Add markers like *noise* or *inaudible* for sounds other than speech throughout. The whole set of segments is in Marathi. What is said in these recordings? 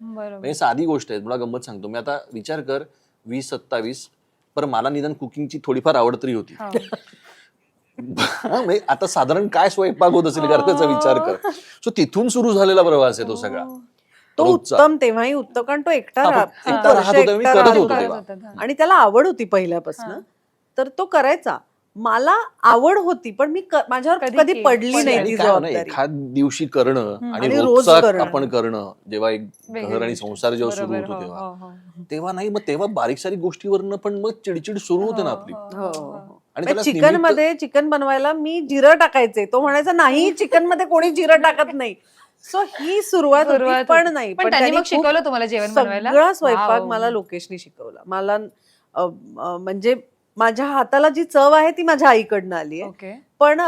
म्हणजे साधी गोष्ट आहे तुला गंमत सांगतो. मी आता विचार कर वीस सत्तावीस पण मला निदान कुकिंगची थोडीफार आवड तरी होती. हो. *laughs* हा, म्हणजे आता साधारण काय स्वयंपाक होत असेल त्याचा विचार कर. सो तिथून सुरू झालेला प्रवास आहे तो सगळा. तो. उत्तम तेव्हाही उत्तम कारण तो एकटा हा, राहत. होता, हा. आणि त्याला आवड होती पहिल्यापासून. तर तो करायचा. मला आवड होती पण मी माझ्यावर कधी? पडली नाही ती जबाबदारी एखाद दिवशी करणं आणि रोज. आपण करणं जेव्हा एक घर आणि. संसार जेव्हा सुरू होतो हो, तेव्हा हो, हो. तेव्हा नाही मग तेव्हा बारीक सारीक गोष्टीवरनं पण मग चिडचिड सुरू होते ना आपली चिकनमध्ये चिकन बनवायला मी जिरं टाकायचे तो म्हणायचा नाही *laughs* चिकनमध्ये कोणी जिरं टाकत नाही सो ही सुरुवात पण. नाही पण शिकवलं तुम्हाला जेवण बनवायला सगळा स्वयंपाक. मला लोकेशनी शिकवला मला म्हणजे माझ्या हाताला जी चव आहे ती माझ्या आईकडनं आली आहे ओके. पण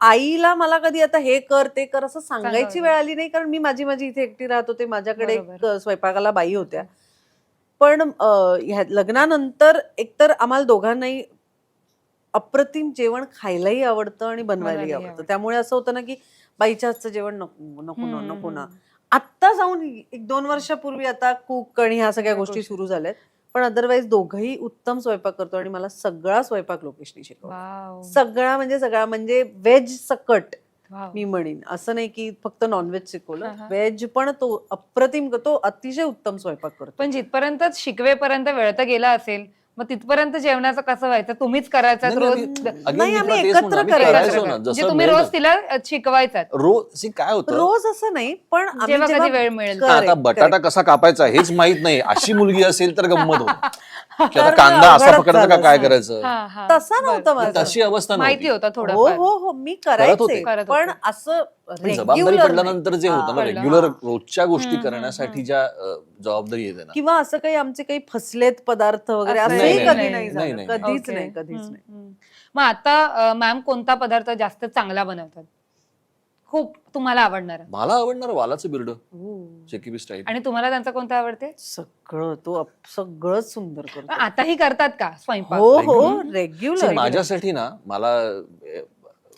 आईला मला कधी आता हे कर ते कर असं सांगायची वेळ आली नाही कारण मी माझी माझी इथे एकटी राहत होते. माझ्याकडे एक स्वयंपाकाला बाई होत्या. पण लग्नानंतर एकतर आम्हाला दोघांनाही अप्रतिम जेवण खायलाही आवडतं आणि बनवायलाही आवडतं. त्यामुळे असं होतं ना की बाईच्या हातचं जेवण नको नको ना नको ना. आत्ता जाऊन एक दोन वर्षापूर्वी आता कुक आणि ह्या सगळ्या गोष्टी. सुरू झाल्यात. पण अदरवाईज दोघंही उत्तम स्वयंपाक करतो आणि मला सगळा स्वयंपाक लोकेशनी शिकवला वाव. सगळा म्हणजे सगळा म्हणजे व्हेज सकट. मी म्हणेन असं नाही की फक्त नॉनव्हेज शिकवलं. व्हेज पण तो अप्रतिम तो अतिशय उत्तम स्वयंपाक करतो पण जिथपर्यंत शिकवेपर्यंत वेळ तर गेला असेल मग तिथपर्यंत जेवणाचं कसं व्हायचं? तुम्हीच करायचं नाही, रोज? नाही, द- again नाही, मी आम्ही तुला तेच एकत्र करायचो. करायचो ना म्हणजे जसं तुम्ही मिळेल रोज तिला अ, शिकवायचात. रोज see, काय होतं? रोज असं नाही पण आम्ही जेव्हा कधी वेळ मिळेल. correct, आता बटाटा. कसा कापायचा हेच माहीत नाही. अशी मुलगी असेल तर गंमत होत *laughs* की आता कांदा असा अवघडच पकडायचा का झालं काय. करायचं हा, हा. तसा बरं. नव्हतं माझं. तशी अवस्था माहिती नव्हती होतं हो थोडं हो हो मी करत करायचे होते. करत पण. असं पण जबाबदारी regular पडल्यानंतर जे. होतं ना हा, रेग्युलर हा. रोजच्या गोष्टी हम्म, करण्यासाठी हम्म. ज्या अ, जबाबदारी येते ना किंवा असं काही आमचे काही फसलेत पदार्थ वगैरे असं असंही नाही, कधी नाही, नाही नाही, झालं नाही, कधीच. नाही कधीच नाही. मग आता मॅम कोणता पदार्थ जास्त चांगला बनवतात खूप तुम्हाला आवडणार. मला आवडणार वालाचं बिर्ड. चेकिबी स्टाईल आणि तुम्हाला त्यांचा कोणता आवडते? सगळं तो अप- सगळंच सुंदर करतो. आताही करतात का स्वयंपाक? हो हो. रेग्युलर माझ्यासाठी ना मला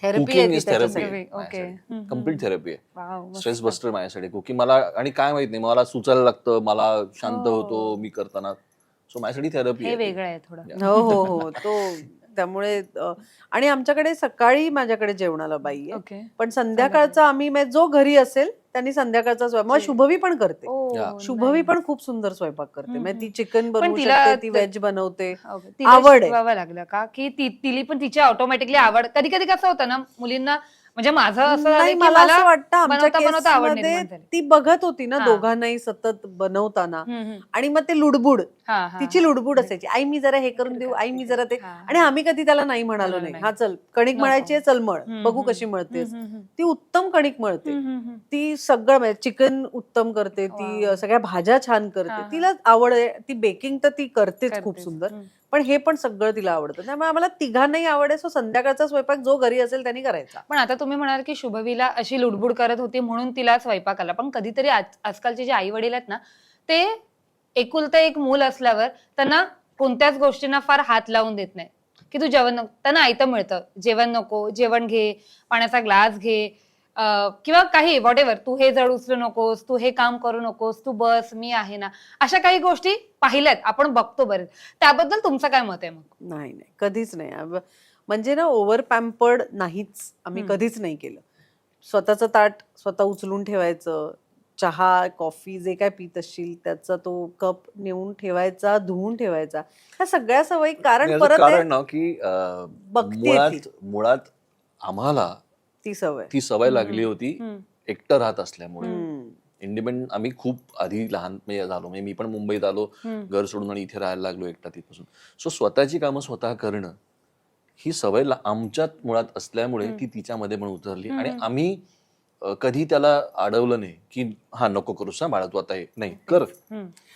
कुकिंग आहे ती इज थेरपी त्याच्यासाठी. कंप्लीट थेरपी आहे. मस्त. स्ट्रेस बस्टर माझ्यासाठी. कुकिंग मला आणि काय माहीत नाही मला सुचायला लागतं मला शांत हो. होतो मी करताना. सो माझ्यासाठी थेरपी हे आहे वेगळं आहे थोडं. हो हो हो. तो त्यामुळे आणि आमच्याकडे सकाळी माझ्याकडे जेवणाला बाई आहे ओके पण संध्याकाळचा आम्ही म्हणजे जो घरी असेल त्यांनी संध्याकाळचा स्वयंपाक मग शुभवी पण करते. शुभवी. पण खूप सुंदर स्वयंपाक करते म्हणजे ती चिकन बनवू तिला शकते ती त- व्हेज बनवते. तिला आवड आहे. शिकवावं लागलं का की ती तिली पण तिची ऑटोमॅटिकली आवड कधी कधी कसं होतं ना मुलींना म्हणजे माझं असं झालं नाही की मला असं वाटतं आमच्या बनवता बनवता आवड केसमध्ये निर्माण झाली. ती बघत होती ना हा. दोघांनाही सतत बनवताना हम्म, हम्म. आणि मग ते लुडबुड हा, हा, तिची. लुडबुड असायची. आई मी जरा हे करून देऊ आई मी जरा ते. आणि आम्ही कधी त्याला नाही म्हणालो नाही. हा चल. कणिक आहे, चल मळ. बघू. कशी मळतेस. हम्म, ती उत्तम कणिक मळते. ती सगळं म्हणजे चिकन उत्तम करते. ती सगळ्या भाज्या छान करते. तिला आवड आहे. ती बेकिंग तर ती करतेच खूप. सुंदर. पण हे पण सगळं तिला आवडतं. त्यामुळे आम्हाला तिघांनाही आवड आहे. सो संध्याकाळचा स्वयंपाक जो घरी असेल त्यांनी करायचा. पण आता तुम्ही म्हणाल की शुभवीला अशी लुडबुड करत होती म्हणून तिला स्वयंपाक आला. पण कधीतरी आज- आजकालचे जे आई वडील आहेत ना ते एकुलतं एक मूल असल्यावर त्यांना कोणत्याच गोष्टींना फार हात लावून देत नाही. की तू जेवण त्यांना आयतं मिळतं. जेवण नको जेवण घे पाण्याचा ग्लास घे किंवा काही व्हॉट एव्हर तू हे जड उचलू नकोस तू हे काम करू नकोस तू बस मी आहे ना. अशा काही गोष्टी पाहिल्यात आपण बघतो बरेच त्याबद्दल तुमचं काय मत आहे मग? नाही नाही कधीच नाही. म्हणजे ना ओव्हर पॅम्पर्ड नाहीच. आम्ही. कधीच नाही केलं. स्वतःचं ताट स्वतः उचलून ठेवायचं चहा कॉफी जे काय पित असशील त्याचा तो कप नेऊन ठेवायचा धुवून ठेवायचा ह्या सगळ्या सवयी कारण परत कारण ना की अ, बघतेय मुळात मुळात आम्हाला ती सवय ती सवय लागली. होती. एकटं राहत असल्यामुळे हम्म. इंडिपेंडंट आम्ही खूप आधी लहान म्हणजे झालो म्हणजे मी पण मुंबईत आलो. घर सोडून आणि इथे राहायला लागलो एकटा तिथपासून सो स्वतःची कामं स्वतः करणं ही सवय ला- आमच्यात मुळात असल्यामुळे. ती तिच्यामध्ये पण उतरली. आणि आम्ही कधी त्याला अडवलं नाही की हा नको करूस ना बाळा तू आता हे नाही कर.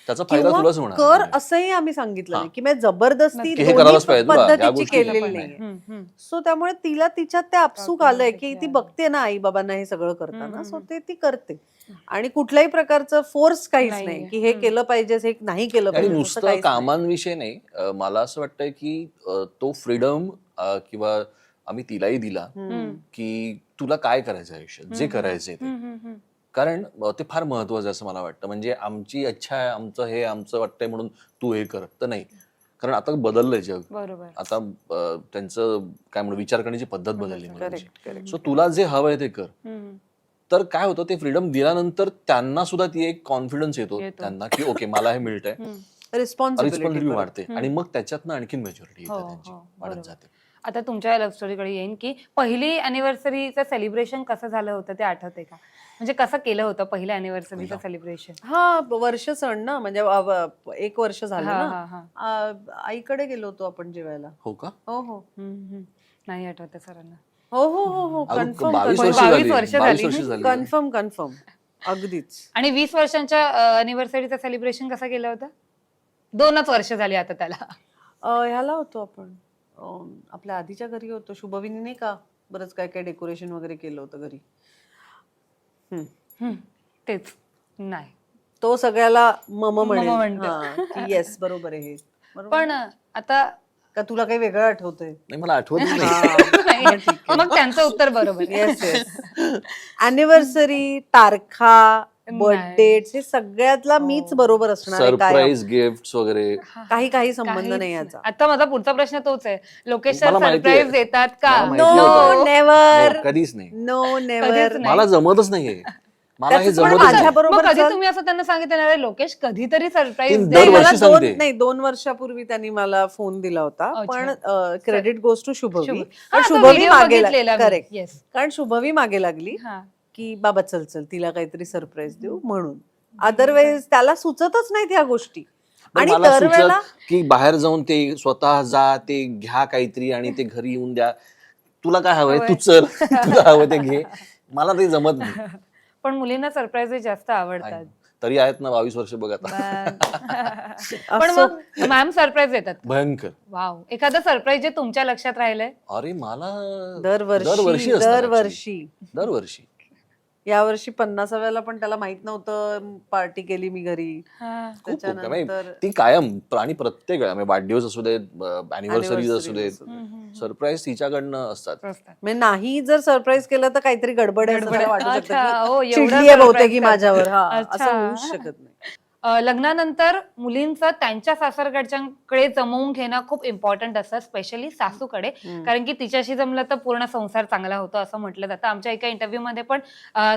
त्याचा फायदा किंवा तुलाच होणार कर आहे. असंही आम्ही सांगितलं. नाही की मी जबरदस्ती दोन्ही पाहिजे या पद्धतीची गोष्टी केलेली नाहीये हम्म. सो त्यामुळे तिला तिच्यात ते आपसूक आलंय की ती. बघते ना आई बाबांना हे सगळं करताना सो. ते ती करते आणि कुठल्याही प्रकारचं फोर्स काहीच. नाही की हे. केलं पाहिजे हे नाही केलं आणि पाहिजे असं नुसतं काहीच नाही. कामांविषयी नाही अ, मला असं वाटतंय की अ, तो फ्रीडम किंवा आम्ही तिलाही दिला हम्म. की तुला काय करायचं आयुष्यात? जे. करायचंय ते. कारण ते फार महत्वाचं आहे असं मला वाटतं. म्हणजे आमची इच्छा आहे आमचं हे आमचं वाटतंय म्हणून तू हे कर. तर नाही. कारण आता बदललंय जग. बरोबर. आता त्यांचं काय म्हणू विचार करण्याची पद्धत बदलली सो तुला जे हवंय ते कर. तर काय होतं ते फ्रीडम दिल्यानंतर त्यांना सुद्धा ती एक कॉन्फिडन्स येतो. त्यांना की ओके मला हे मिळतंय. रिस्पॉन्सिबिलिटी वाढते. आणि मग त्याच्यातनं आणखीन मेच्युरिटी हो, येते त्यांची. हो, वाढत. जाते. आता तुमच्या लव्ह स्टोरीकडे येईन की पहिली अॅनिव्हर्सरीचं सेलिब्रेशन कसं झालं होतं ते आठवते का? म्हणजे कसं केलं होतं पहिल्या अॅनिव्हर्सरीचं. सेलिब्रेशन हा वर्ष सण ना म्हणजे अ, व- एक वर्ष झालं हा ना. हा हा. आ, आईकडे गेलो होतो आपण जेवायला. हो का? हो हो. हम्म, हम्म. नाही आठवत सरांना. हो हो हो हो. अगं, कन्फर्म बावीस वर्ष बावीस झाली. वर्ष बावीस झाली. वर्ष झाली. कन्फर्म कन्फर्म अगदीच. आणि वीस वर्षांच्या अॅनिव्हर्सरीचं सेलिब्रेशन कसं केलं होतं? दोनच वर्ष झाली आता त्याला. अ, ह्याला होतो आपण. अ, आपल्या आधीच्या घरी होतो. शुभविनी नाही का बरंच काय काय डेकोरेशन वगैरे केलं होतं घरी? हम्म. हम्म, तेच. नाही. तो सगळ्याला मम म्हणतो. हा, की येस बरोबर आहे हे. बरोबर? पण आता का तुला काही वेगळं आठवतंय? नाही मला आठवत नाही. *laughs* नाही, मग त्यांचं उत्तर बरोबर येस येस अॅनिव्हर्सरी तारखा बर्थडेट हे सगळ्यातला मीच बरोबर असणार आहे काय सरप्राईज गिफ्ट वगैरे काही काही संबंध काहीच नाही याचा आता माझा पुढचा प्रश्न तोच आहे लोकेश सर. सरप्राईज देतात का मला माहिती नो होतं. नेवर नाही, कधीच नाही नो नेवर नाही. मला जमतच नाहीये *laughs* मला हे त्याचं पण जमतच माझ्या नाही बरोबर मग कधी चल. तुम्ही असं त्यांना सांगितलं "अरे, लोकेश कधीतरी ती सरप्राईज दर- नाही मला दोन सांगते. नाही दोन वर्षापूर्वी त्यांनी मला फोन दिला होता अच्छा. पण क्रेडिट गोज टू शुभवी शुभ- पण हा, तो शुभवी video मागे बघितलेला मी. Correct Yes. कारण शुभवी मागे लागली हा. की बाबा चल चल तिला काहीतरी सरप्राईज देऊ म्हणून. अदरवाईज त्याला सुचतच नाहीत ह्या गोष्टी. आणि मला दरवेळेला सुचत की बाहेर जाऊन ते स्वतः जा ते घ्या काहीतरी आणि ते घरी येऊन द्या. तुला काय हवंय? तू चल. तुला हवं ते घे. मला ते जमत नाही. *laughs* पण मुलींना सरप्राईज जास्त आवडतात. तरी आहेत ना बावीस वर्ष बघ आता. *laughs* पण असो. मग मॅम सरप्राईज देतात भयंकर. वाव एखादं सरप्राईज जे तुमच्या लक्षात राहिलंय? अरे मला दरवर्षी असतात actually. दरवर्षी. दरवर्षी. यावर्षी पन्नासाव्याला पण त्याला माहीत नव्हतं पार्टी केली मी घरी खूप खूप काय माहिती. त्याच्यानंतर ती कायम आणि प्रत्येक वेळा म्हणजे वाढदिवस असू देत अॅनिव्हर्सरीज असू देत. सरप्राईज तिच्याकडनं असतात असतात. म्हणजे नाही जर सरप्राईज केलं तर काहीतरी गडबड आहे असं. वाटू शकतं अच्छा, हो, की एवढं चिडली आहे बहुतेक surprise ही करते. माझ्यावर हा अच्छा. असं होऊच शकत नाही लग्नानंतर मुलींचं त्यांच्या सासरकडच्यांकडे जमवून घेणं खूप इम्पॉर्टंट असतं स्पेशली सासूकडे. कारण की तिच्याशी जमलं तर पूर्ण संसार चांगला होतो असं म्हटलं जातं. आमच्या एका इंटरव्ह्यू मध्ये पण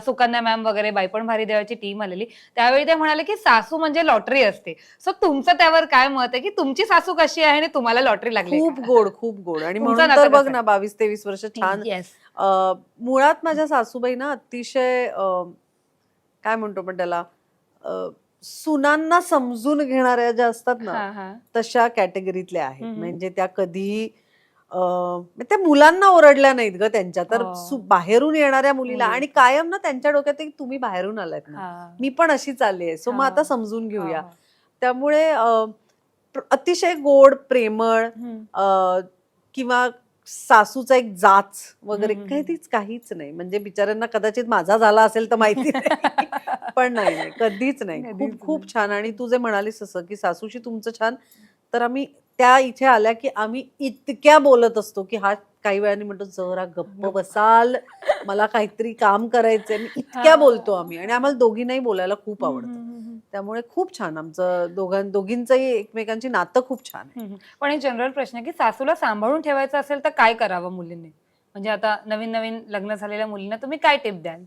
सुकन्या मॅम वगैरे बायपण भारी देवाची टीम आलेली. त्यावेळी ते म्हणाले की सासू म्हणजे लॉटरी असते. सो तुमचं त्यावर काय मत आहे की तुमची सासू कशी आहे आणि तुम्हाला लॉटरी लागली खूप गोड खूप गोड. आणि म्हणून बघ ना बावीस तेवीस वर्ष छान. मुळात माझ्या सासूबाई ना अतिशय काय म्हणतो पण त्याला सुनांना समजून घेणाऱ्या ज्या असतात ना तशा कॅटेगरीतल्या आहेत. म्हणजे त्या कधी अं, म्हणजे त्या मुलांना ओरडल्या नाहीत ग त्यांच्या. तर हो. बाहेरून येणाऱ्या मुलीला मुली. आणि कायम ना त्यांच्या डोक्यात तुम्ही बाहेरून आलात ना. मी पण अशी चालली आहे. सो मग. आता समजून घेऊया. त्यामुळे अतिशय गोड प्रेमळ किंवा सासूचा एक जाच वगैरे हम्म, हम्म, काहीच नाही. म्हणजे बिचाऱ्यांना कदाचित माझा झाला असेल तर माहिती *laughs* पण नाही कधीच नाही. खूप खूप. छान. आणि तू जे म्हणालीस असं की सासूशी तुमचं छान तर आम्ही त्या इथे आल्या की आम्ही इतक्या बोलत असतो की हा काही वेळाने म्हणतो जरा गप्प बसाल. मला काहीतरी काम करायचंय मी इतक्या हा. बोलतो आम्ही. आणि आम्हाला दोघींनाही बोलायला खूप आवडतं. त्यामुळे खूप छान आमचं दोघां दोघींचंही एकमेकांची नातं खूप छान आहे. पण एक जनरल प्रश्न आहे की सासूला सांभाळून ठेवायचं असेल तर काय करावं मुलींनी? म्हणजे आता नवीन नवीन लग्न झालेल्या मुलींना तुम्ही काय टिप द्याल?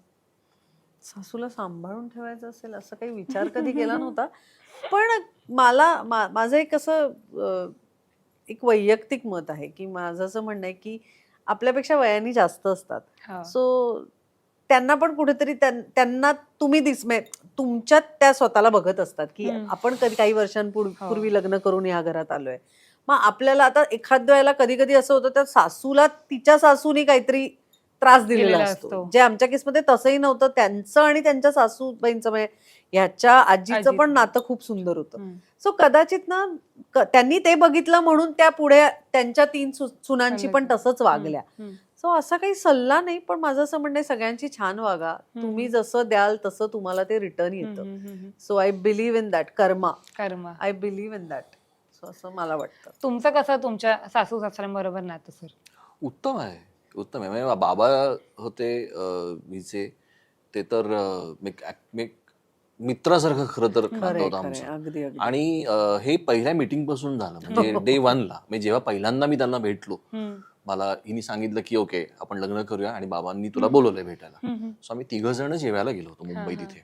सासूला सांभाळून ठेवायचं असेल असं काही विचार कधी केला नव्हता. पण मला माझं एक असं एक वैयक्तिक मत आहे की माझं असं म्हणणं आहे की आपल्यापेक्षा वयाने जास्त असतात. सो त्यांना पण कुठेतरी त्यां- त्यांना तुम्ही दिस तुमच्यात त्या स्वतःला बघत असतात की. आपण कधी काही वर्षांपूर्वी हो. लग्न करून या घरात आलोय मग आपल्याला आता एखाद्या वेळेला कधी कधी असं होतं त्या सासूला तिच्या सासूनी काहीतरी त्रास दिलेला असतो. जे आमच्या केसमध्ये तसंही नव्हतं त्यांचं आणि त्यांच्या सासूबाईंचं म्हणजे ह्याच्या आजीचं. पण नातं खूप सुंदर होतं. सो कदाचित ना त्यांनी ते बघितलं म्हणून त्या पुढे त्यांच्या तीन सुनांची पण. तसंच वागल्या. सो असा काही सल्ला नाही पण माझं असं म्हणणं सगळ्यांची छान वागा. तुम्ही जसं द्याल तसं तुम्हाला ते रिटर्न येतं. So I believe in that karma कर्म I believe in that so असं मला वाटतं. तुमचं कसं तुमच्या सासू सासऱ्यांबरोबर नातं सर? उत्तम आहे. उत्तम आहे. म्हणजे बाबा होते हिचे ते तर मित्रासारखं खरं तर होतं. आमचं. आणि हे पहिल्या मीटिंगपासून झालं. म्हणजे डे वनला म्हणजे जेव्हा पहिल्यांदा मी त्यांना भेटलो मला हिने सांगितलं की ओके आपण लग्न करूया आणि बाबांनी तुला बोलवलंय भेटायला. सो आम्ही तिघ जण जेवायला गेलो होतो मुंबईत हा.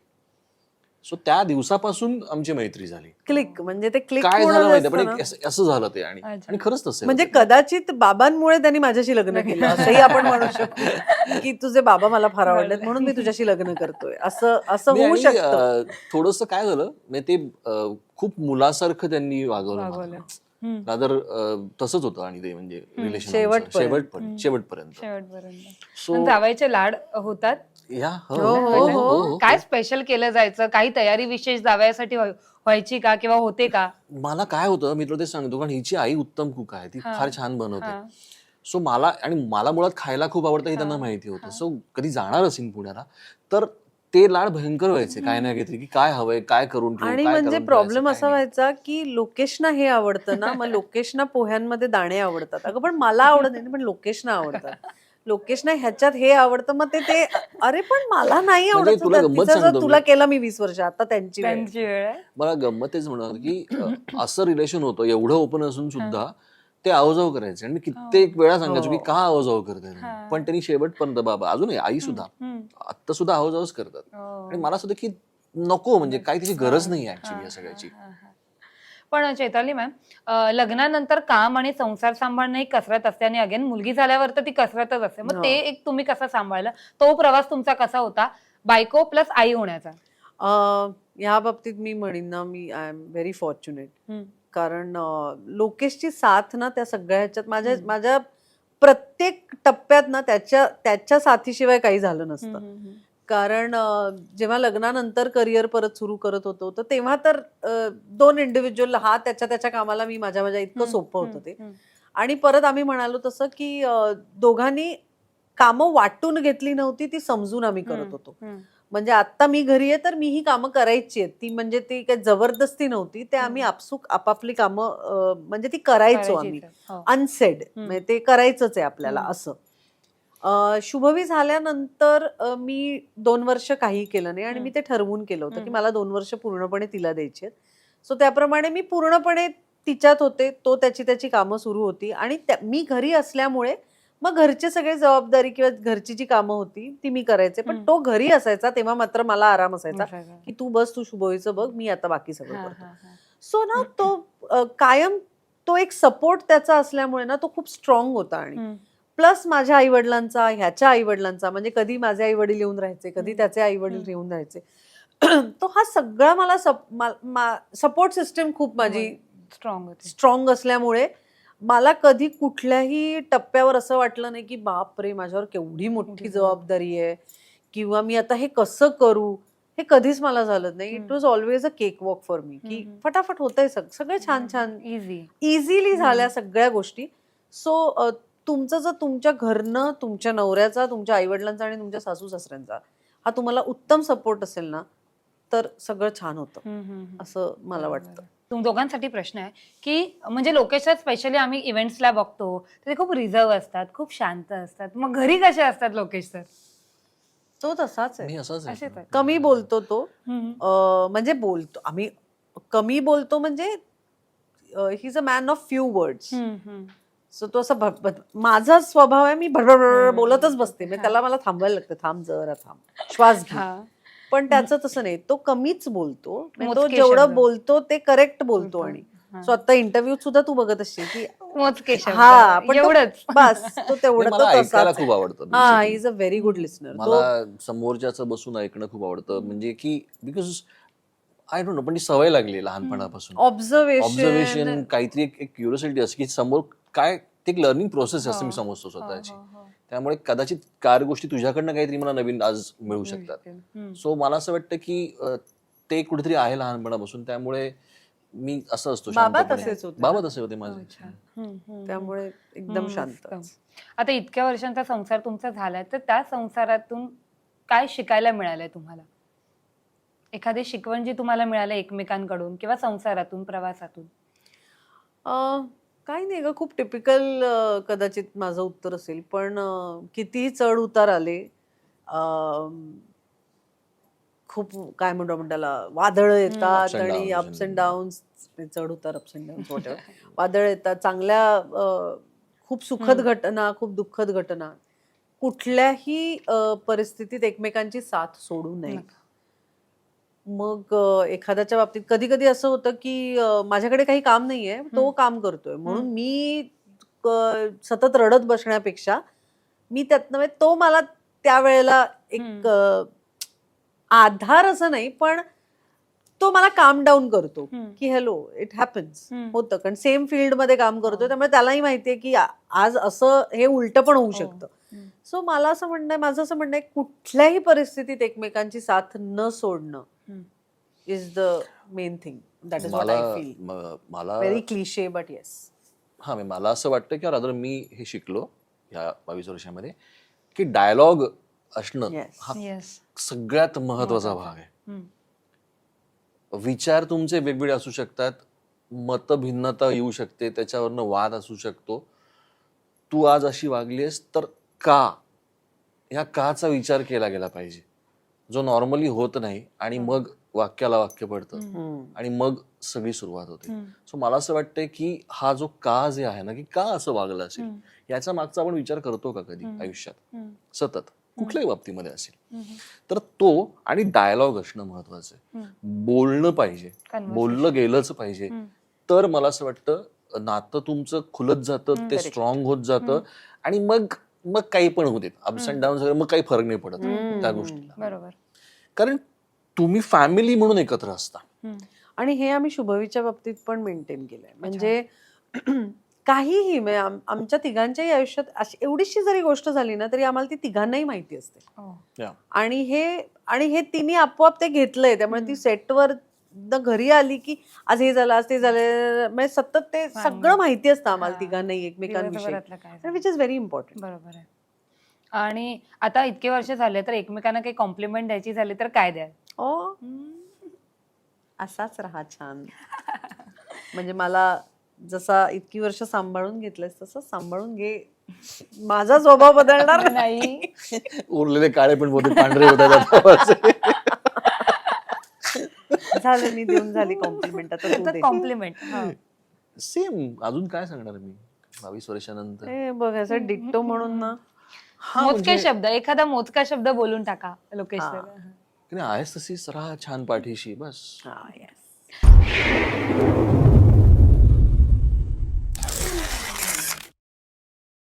सो त्या दिवसापासून आमची मैत्री झाली. क्लिक म्हणजे ते क्लिक काय झालं माहिती पण एक असं- असं झालं ते आणि अच्छा. आणि खरंच तसं म्हणजे कदाचित बाबांमुळे त्यांनी माझ्याशी लग्न केलं असंही आपण म्हणू शकतो. की तुझे बाबा मला फार आवडलेत म्हणून मी तुझ्याशी लग्न करतोय. असं असं होऊ शकतं. थोडस काय झालं म्हणजे ते अं, खूप मुलासारखं त्यांनी वागवलं वागवलं. हम्म. रादर तसंच होतं आणि ते म्हणजे रिलेशन शेवटपर्यंत. शेवटपर्यंत. शेवटपर्यंत. शेवटपर्यंत. सो पण जावायचे लाड होतात या हो, हो, हो, हो, हो. हो. काय स्पेशल केलं जायचं काही तयारी विशेष जावयासाठी व्हाय- व्हायची का किंवा होते का मला काय होतं मी तुला ते सांगतो कारण हिची आई उत्तम कुक आहे ती हा. फार छान बनवते हा. सो मला आणि मला मुळात खायला खूप आवडतं हे त्यांना माहिती होतं सो कधी जाणार असेल पुण्याला तर ते लाड भयंकर व्हायचे काय नाही काहीतरी की काय हवंय काय करून ठेवू, आणि काय म्हणजे करून प्रॉब्लेम ठेवायचं, असा काय नाही. व्हायचा की लोकेशना हे आवडतं ना मग लोकेशना पोह्यांमध्ये दाणे आवडतात अगं पण मला आवडत नाही पण लोकेशना आवडतात लोकेशना ह्याच्यात हे आवडतं मग ते ते अरे पण मला नाही म्हणजे आवडत तुला होतं. गंमत तिचं जर सांगतो तुला मी. केलं मी वीस वर्ष आता त्यांची वेळ. त्यांची वेळ आहे मला गंमत तेच म्हणत की अ, असं रिलेशन होतं एवढं ओपन असून सुद्धा ते आवजाव करायचे आणि मी कित्येक वेळा सांगायचो की हो. का आवजाव? हा. पण त्यांनी शेवटपर्यंत बाबा अजून आई सुद्धा हम्म. आत्ता सुद्धा आवजावच करतात हो. आणि मला असं होतं की नको म्हणजे काही त्याची गरज नाही ऍक्च्युली या सगळ्याची हा, हा. पण चैताली मॅम लग्नानंतर काम आणि संसार सांभाळणं ही कसरत असते आणि अगेन मुलगी झाल्यावर तर ती कसरतच असते. मग हो. ते एक तुम्ही कसा सांभाळलं? तो प्रवास तुमचा कसा होता? बायको प्लस आई होण्याचा. ह्या बाबतीत मी म्हणीन ना मी आय एम व्हेरी फॉर्च्युनेट. कारण लोकेशची साथ ना त्या सगळ्या ह्याच्यात माझ्या. माझ्या प्रत्येक टप्प्यात ना त्याच्या त्याच्या साथीशिवाय काही झालं नसतं. कारण जेव्हा लग्नानंतर करिअर परत सुरू करत होतो तर तेव्हा तर दोन इंडिव्हिज्युअल हा त्याच्या त्याच्या कामाला मी माझ्या माझ्या इतकं सोपं होतं ते. आणि परत आम्ही म्हणालो तसं की दोघांनी कामं वाटून घेतली नव्हती ती समजून आम्ही करत होतो. म्हणजे आता मी घरी आहे तर मी ही कामं करायची आहेत ती म्हणजे ती काही जबरदस्ती नव्हती ते आम्ही. आपसूक आपापली कामं म्हणजे ती करायचो आम्ही. हो. अनसेड हम्म. म्हणजे ते करायचंच आहे आपल्याला. असं शुभवी झाल्यानंतर मी दोन वर्ष काही केलं नाही आणि मी ते ठरवून केलं होतं की. मला दोन वर्ष पूर्णपणे तिला द्यायची सो त्याप्रमाणे मी पूर्णपणे तिच्यात होते तो त्याची त्याची कामं सुरू होती आणि मी घरी असल्यामुळे मग घरचे सगळे जबाबदारी किंवा घरची जी कामं होती ती मी करायचे पण. तो घरी असायचा तेव्हा मात्र मला आराम असायचा. की तू बस तू शुभवीचं बघ मी आता बाकी सगळं करतो. सो ना तो कायम तो एक सपोर्ट त्याचा असल्यामुळे ना तो खूप स्ट्रॉंग होता आणि. प्लस माझ्या आई वडिलांचा ह्याच्या आई वडिलांचा म्हणजे कधी माझे आई वडील येऊन राहायचे कधी. त्याचे आई वडील. येऊन राहायचे. *clears throat* तो हा सगळा मला सपोर्ट सिस्टम खूप माझी स्ट्रॉंग होते. स्ट्रॉंग असल्यामुळे मला कधी कुठल्याही टप्प्यावर असं वाटलं नाही की बाप रे माझ्यावर केवढी मोठी जबाबदारी आहे. किंवा मी आता हे कसं करू? हे कधीच मला झालं नाही. It. Was always a cake walk for me की. फटाफट होतंय सग सगळे छान छान इझी इझिली. झाल्या सगळ्या गोष्टी. सो तुमचं जर तुमच्या घरनं तुमच्या नवऱ्याचा तुमच्या आईवडिलांचा आणि तुमच्या सासू सासऱ्यांचा हा तुम्हाला उत्तम सपोर्ट असेल ना तर सगळं छान होतं. असं मला वाटतं. तुम दोघांसाठी प्रश्न आहे की म्हणजे लोकेशन स्पेशली आम्ही इव्हेंट्सला बघतो तर ते खूप रिझर्व असतात खूप शांत असतात. मग घरी कसे असतात लोकेश सर तो तसाच आहे. मी असंच आहे. असेच आहे. कमी बोलतो तो. अं, म्हणजे बोलतो आम्ही कमी बोलतो म्हणजे he is a man of few words so तो असं माझा स्वभाव आहे मी हम्म. बोलतच बसते. म्हणजे त्याला मला थांबवायला लागतं थांब जरा थांब. श्वास घे. पण त्याचं तसं नाही. तो कमीच बोलतो. म्हणजे तो जेवढं. बोलतो ते करेक्ट बोलतो आणि. सो आता इंटरव्ह्यू सुद्धा तू बघत असशील की. हा, पण एवढंच. बस तो तेवढं खूप आवडतं हा. Is a very good listener मला समोरच्याचं बसून ऐकणं खूप आवडतं. म्हणजे की बिकॉज आय डोंट नो पण ती सवय लागली लहानपणापासून. ऑब्झर्वेशन ऑब्झर्वेशन काहीतरी एक एक क्युरियोसिटी असते की समोर काय ते एक लर्निंग प्रोसेस असते मी हो. समजतो स्वतःची हो, हो. त्यामुळे कदाचित कार गोष्टी तुझ्याकडनं काहीतरी मला नवीन आज मिळू शकतात. सो मला असं वाटतं की ते कुठेतरी आहे लहानपणापासून त्यामुळे मी असं असतो बाबा. तसेच होते बाबा. तसे होते माझे त्यामुळे एकदम शांत. आता इतक्या वर्षांचा संसार तुमचा झालाय तर त्या संसारातून काय शिकायला मिळालंय तुम्हाला एखादी शिकवण जी तुम्हाला मिळालं एकमेकांकडून किंवा संसारातून प्रवासातून अं, काही नाही ग खूप टिपिकल कदाचित माझं उत्तर असेल पण कितीही चढ उतार आले खूप काय म्हणतो आपण त्याला वादळ येतात आणि अप्स अँड डाऊन्स चढ उतार अप्स अँड डाऊन्स वादळ येतात चांगल्या खूप सुखद घटना खूप दुःखद घटना कुठल्याही परिस्थितीत एकमेकांची साथ सोडू नये. मग एखाद्याच्या बाबतीत कधी कधी असं होतं की माझ्याकडे काही काम नाहीये तो. काम करतोय म्हणून मी सतत रडत बसण्यापेक्षा मी त्यातनं म्हणजे तो मला त्यावेळेला एक आधार असं नाही पण तो मला काम डाऊन करतो. की हॅलो इट हॅपन्स. होतं कारण सेम फील्डमध्ये काम करतोय हो. त्यामुळे त्यालाही माहितीये की आज असं हे उलट पण होऊ हो. शकतं. सो मला असं म्हणणं आहे माझं असं म्हणणं आहे कुठल्याही परिस्थितीत एकमेकांची साथ न सोडणं. Is the main thing that is what मला म- व्हेरी क्लिशे बट येस हा मला असं वाटतं की रादर मी हे शिकलो या बावीस वर्षामध्ये की डायलॉग असणं Yes. हा येस सगळ्यात महत्त्वाचा भाग आहे. विचार तुमचे वेगवेगळे असू शकतात मतभिन्नता येऊ शकते त्याच्यावरनं वाद असू शकतो. तू आज अशी वागलीस तर का? ह्या काचा विचार केला गेला पाहिजे. जो नॉर्मली होत नाही आणि मग वाक्याला वाक्य पडतं. आणि मग सगळी सुरुवात होते. सो मला असं वाटतंय की हा जो का जे आहे ना की का असं वागलं असेल याचा मागचा आपण विचार करतो का कधी. आयुष्यात? सतत. कुठल्याही बाबतीमध्ये असेल. तर तो आणि डायलॉग असणं महत्वाचं आहे. बोलणं पाहिजे. बोललं गेलंच पाहिजे. तर मला असं वाटतं नातं तुमचं खुलत जातं ते. स्ट्रॉंग होत जातं. आणि मग मग काही पण होते अप्स अँड डाऊन मग काही फरक नाही पडत. त्या गोष्टीला. बरोबर. कारण तुम्ही फॅमिली म्हणून एकत्र असता. आणि हे आम्ही शुभवीच्या बाबतीत पण मेंटेन केलंय. म्हणजे *clears throat* काहीही म्हणजे आम- आमच्या तिघांच्याही आयुष्यात अशी एवढीशी जरी गोष्ट झाली ना तरी आम्हाला ती तिघांनाही माहिती असते. हो. आणि हे आणि हे तिने आपोआप ते घेतलंय. त्यामुळे ती. सेटवर घरी आली की आज हे झालं आज ते झालं म्हणजे सतत ते. सगळं माहिती असतं आम्हाला हा. तिघांनाही एकमेकांविषयी. विच इज व्हेरी इम्पॉर्टंट बरोबर आहे. आणि आता इतके वर्ष झाले तर एकमेकांना काही कॉम्प्लिमेंट द्यायची झाली तर काय द्याल? ओ. असाच राहा छान. म्हणजे मला जसा इतकी वर्ष सांभाळून घेतलंस तसं सांभाळून घे. माझा स्वभाव बदलणार *laughs* नाही. उरलेले काळे पण पांढरे होतात *laughs* झालं मी देऊन झाली कॉम्प्लिमेंट आता तू दे. कॉम्प्लिमेंट सेम अजून काय सांगणार मी? बावीस वर्षानंतर. ए, बघ असं डिट्टो म्हणून ना. हा मोजके म्हणजे- शब्द एखादा मोजका शब्द बोलून टाका लोकेश हा. की नाही, आहेस तशीच राहा छान पाठीशी बस. हा, yes.